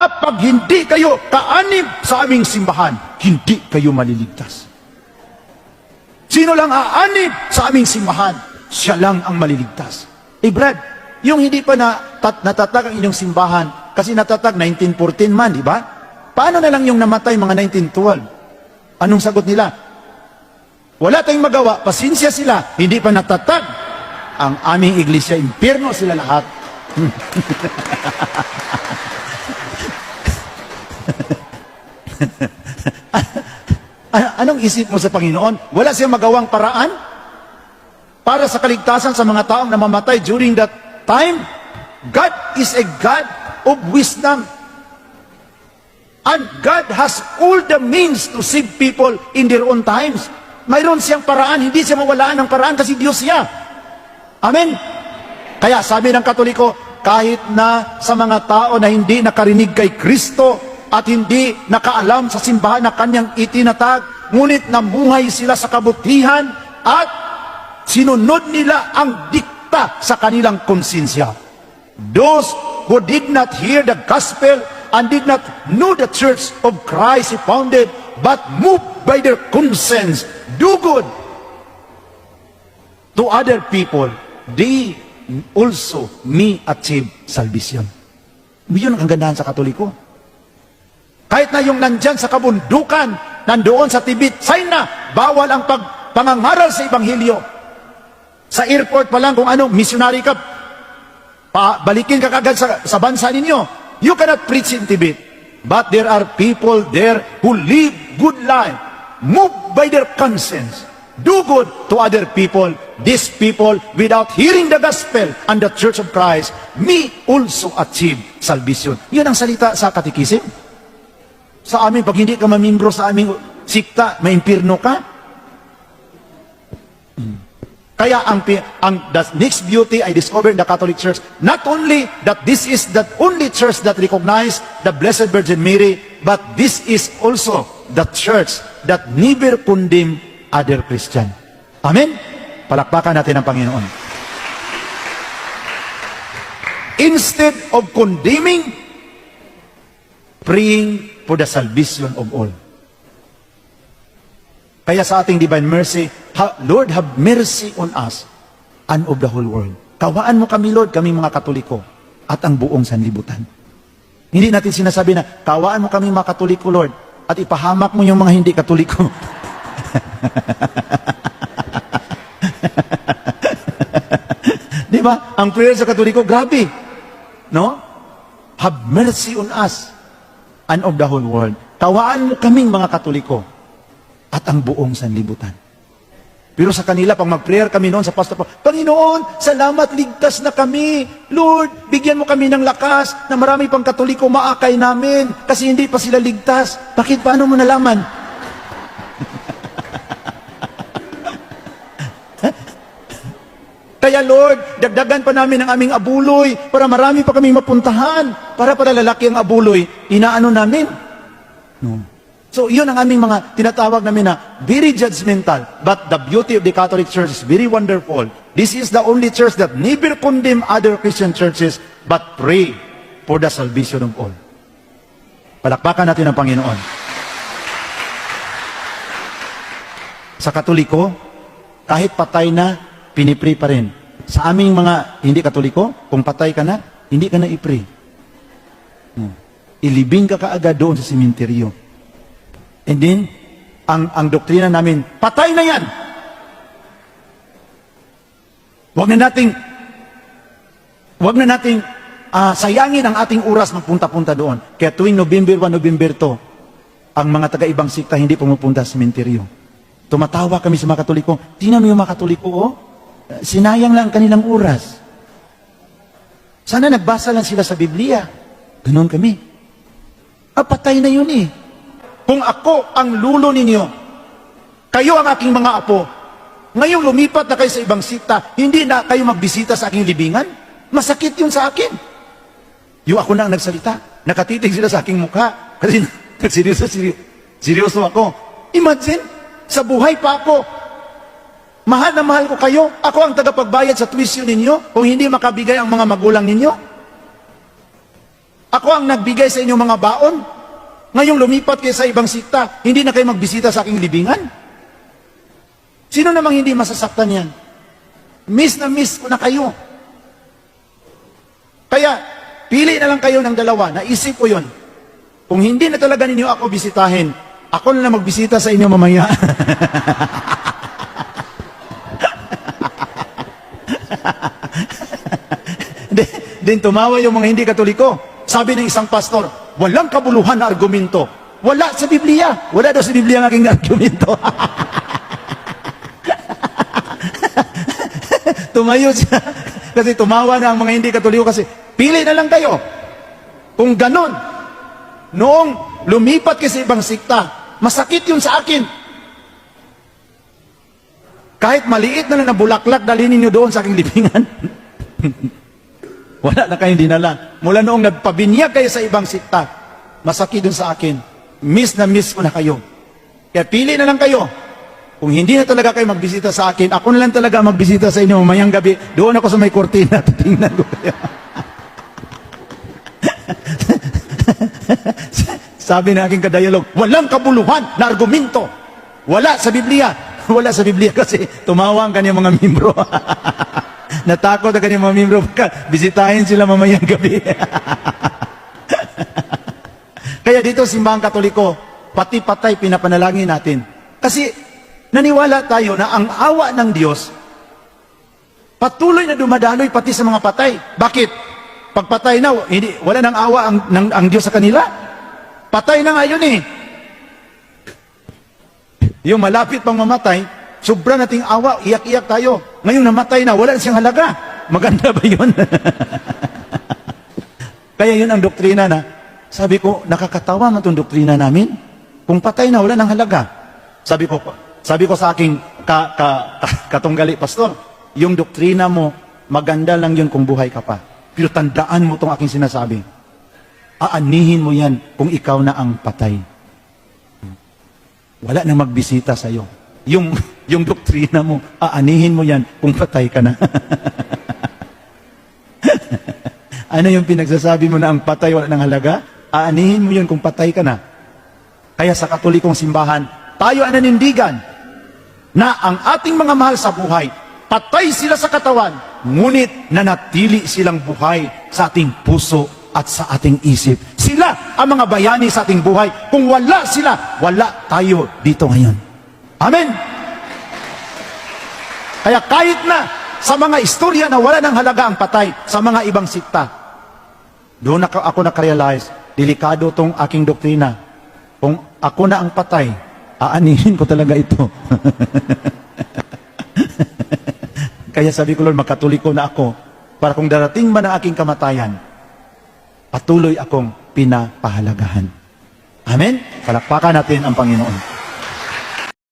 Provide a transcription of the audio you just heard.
Pag hindi kayo kaanib sa aming simbahan, hindi kayo maliligtas. Sino lang aanib sa aming simbahan, siya lang ang maliligtas. Eh Brad, yung hindi pa na, tat, natatag ang inyong simbahan, kasi natatag 1914 man, di ba? Paano na lang yung namatay mga 1912? Anong sagot nila? Wala tayong magawa, pasensya sila, hindi pa natatag ang aming iglesia, impierno sila lahat. An- anong isip mo sa Panginoon? Wala siyang magawang paraan para sa kaligtasan sa mga taong namamatay during that time? God is a God of wisdom. And God has all the means to save people in their own times. Mayroon siyang paraan, hindi siya mawalaan ng paraan kasi Diyos siya. Amen? Kaya sabi ng Katoliko, kahit na sa mga tao na hindi nakarinig kay Kristo at hindi nakaalam sa simbahan na kanyang itinatag, ngunit namuhay sila sa kabutihan at sinunod nila ang dikta sa kanilang konsensya. Those who did not hear the gospel and did not know the church of Christ he founded, but moved by their conscience, do good to other people, they also may achieve salvation. Yun ang gandahan sa Katoliko. Kahit na yung nandyan sa kabundukan, nandoon sa Tibet, sign bawal ang pag, pangangaral sa Ebanghelyo. Sa airport pa lang kung ano, missionary ka, pa, balikin ka kagad sa, sa bansa ninyo. You cannot preach in Tibet. But there are people there who live good life, moved by their conscience, do good to other people. These people, without hearing the gospel and the church of Christ, may also achieve salvation. Yun ang salita sa katikisim. Sa amin, pag hindi ka mamimbro sa aming sikta, may impirno ka. Kaya ang, ang the next beauty I discovered in the Catholic Church, not only that this is the only church that recognize the Blessed Virgin Mary, but this is also the church that never condemn other Christian. Amen? Palakpakan natin ang Panginoon. Instead of condemning, praying for the salvation of all. Kaya sa ating divine mercy, Lord, have mercy on us and of the whole world. Kawaan mo kami, Lord, kami mga Katoliko at ang buong sanlibutan. Hindi natin sinasabi na, kawaan mo kami mga Katoliko, Lord, at ipahamak mo yung mga hindi Katoliko. Di ba? Ang prayer sa Katoliko, grabe. No? Have mercy on us and of the whole world. Kawaan mo kaming mga Katoliko at ang buong sanlibutan. Pero sa kanila, pag mag-prayer kami noon sa Pastor Paul, Panginoon, salamat, ligtas na kami. Lord, bigyan mo kami ng lakas na marami pang katoliko maakay namin kasi hindi pa sila ligtas. Bakit? Paano mo nalaman? Kaya Lord, dagdagan pa namin ang aming abuloy para marami pa kaming mapuntahan. Para para lalaki ang abuloy, inaano namin? No. So, yun ang aming mga tinatawag namin na very judgmental. But the beauty of the Catholic Church is very wonderful. This is the only church that never condemn other Christian churches but pray for the salvation of all. Palakpakan natin ang Panginoon. Sa Katoliko, kahit patay na, pinipray pa rin. Sa aming mga hindi Katoliko, kung patay ka na, hindi ka na ipray. Hmm. Ilibing ka kaagad doon sa simenteryo. And then, ang, ang doktrina namin, patay na yan! Huwag na nating, huwag na nating ah, sayangin ang ating oras magpunta-punta doon. Kaya tuwing November 1, November 2, ang mga taga-ibang sikta hindi pumupunta sa sementeryo. Tumatawa kami sa mga katoliko. Tingnan mo yung mga katoliko, oh. Sinayang lang ang kanilang oras. Sana nagbasa lang sila sa Biblia. Ganon kami. Ah, patay na yun eh. Kung ako ang lulo ninyo, kayo ang aking mga apo, ngayong lumipat na kayo sa ibang sita, hindi na kayo magbisita sa aking libingan, masakit yun sa akin. Yung ako na ang nagsalita, nakatitig sila sa aking mukha, kasi seryoso, seryoso, seryoso ako. Imagine, sa buhay pa ako, mahal na mahal ko kayo, ako ang tagapagbayad sa tuition ninyo, kung hindi makabigay ang mga magulang ninyo. Ako ang nagbigay sa inyong mga baon. Ngayong lumipat kayo sa ibang sikta, hindi na kayo magbisita sa aking libingan. Sino namang hindi masasaktan yan? Miss na miss ko na kayo. Kaya, pili na lang kayo ng dalawa. Naisip ko yun. Kung hindi na talaga ninyo ako bisitahin, ako na lang magbisita sa inyo mamaya. Din tumawa yung mga hindi katoliko. Sabi ng isang pastor, walang kabuluhan na argumento. Wala sa Biblia. Wala daw sa Biblia ang aking argumento. Tumayo siya. Kasi tumawa na ang mga hindi katoliko kasi pili na lang kayo. Kung ganon, noong lumipat kayo sa ibang sikta, masakit yun sa akin. Kahit maliit na lang na bulaklak, dalhin ninyo doon sa aking libingan. Wala na kayong dinala. Mula noong nagpabinyag kayo sa ibang sikta, masakit dun sa akin. Miss na miss ko na kayo. Kaya pili na lang kayo. Kung hindi na talaga kayo magbisita sa akin, ako na lang talaga magbisita sa inyo mamayang gabi. Doon ako sa may kortina, titingnan ko kayo. Sabi ng aking kadayalog, walang kabuluhan na argumento. Wala sa Biblia. Wala sa Biblia kasi tumawa ang kanyang mga membro. Natakot ang kanyang mga membro. Bisitahin sila mamayang gabi. Kaya dito simbahang katoliko, pati patay pinapanalangin natin. Kasi naniwala tayo na ang awa ng Diyos patuloy na dumadaloy pati sa mga patay. Bakit? Pagpatay na, hindi, wala nang awa ang, ng, ang Diyos sa kanila. Patay na nga yun eh. Yung malapit pang mamatay, sobra nating awa, iyak-iyak tayo. Ngayon namatay na, wala na siyang halaga. Maganda ba yun? Kaya yun ang doktrina na, sabi ko, nakakatawa nga itong doktrina namin. Kung patay na, wala nang halaga. Sabi ko, sabi ko sa aking ka, ka, katunggali, pastor, yung doktrina mo, maganda lang yun kung buhay ka pa. Pero tandaan mo itong aking sinasabi. Aanihin mo yan kung ikaw na ang patay. Wala nang magbisita sa iyo. Yung, yung doktrina mo, aanihin mo yan kung patay ka na. ano yung pinagsasabi mo na ang patay wala nang halaga? Aanihin mo yun kung patay ka na. Kaya sa katolikong simbahan, tayo ang nanindigan na ang ating mga mahal sa buhay, patay sila sa katawan, ngunit nanatili silang buhay sa ating puso at sa ating isip. Sila ang mga bayani sa ating buhay. Kung wala sila, wala tayo dito ngayon. Amen! Kaya kahit na sa mga istorya na wala ng halaga ang patay sa mga ibang sikta, doon ako, nakarealize, delikado tong aking doktrina. Kung ako na ang patay, aanihin ko talaga ito. Kaya sabi ko, Lord, magkatuliko na ako para kung darating man ang aking kamatayan, patuloy akong pinapahalagahan. Amen? Palakpakan natin ang Panginoon.